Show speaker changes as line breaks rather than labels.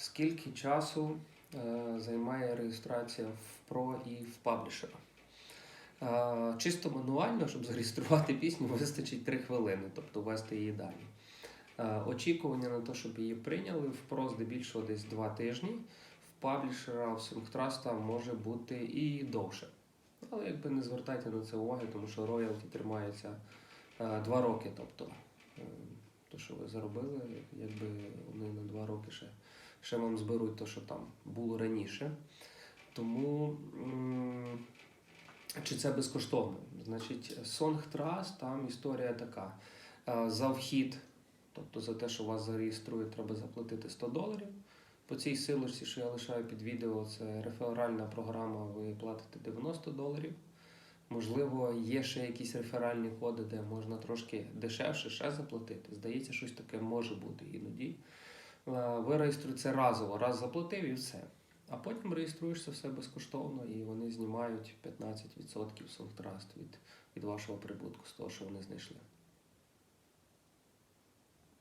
Скільки часу е, займає реєстрація в Pro і в паблішера? Е, чисто мануально, щоб зареєструвати пісню, вистачить 3 хвилини, тобто ввести її далі. Е, очікування на те, щоб її прийняли, в Pro здебільшого десь 2 тижні. В паблішера, в Сингтраста може бути і довше. Але якби не звертайте на це уваги, тому що роялті тримається 2 роки. Тобто, то, що ви заробили, якби вони на 2 роки ще, ще вам зберуть те, що там було раніше. Тому чи це безкоштовно? Значить, Song Trust, там історія така. Е, За вхід, тобто за те, що вас зареєструють, треба заплатити 100 доларів. По цій силочці, що я лишаю під відео, це реферальна програма, ви платите 90 доларів. Можливо, є ще якісь реферальні коди, де можна трошки дешевше ще заплатити. Здається, щось таке може бути іноді. Е, Ви реєструєте разово, раз заплатив і все. А потім реєструєшся все безкоштовно, і вони знімають 15% Songtrust від, від вашого прибутку з того, що вони знайшли.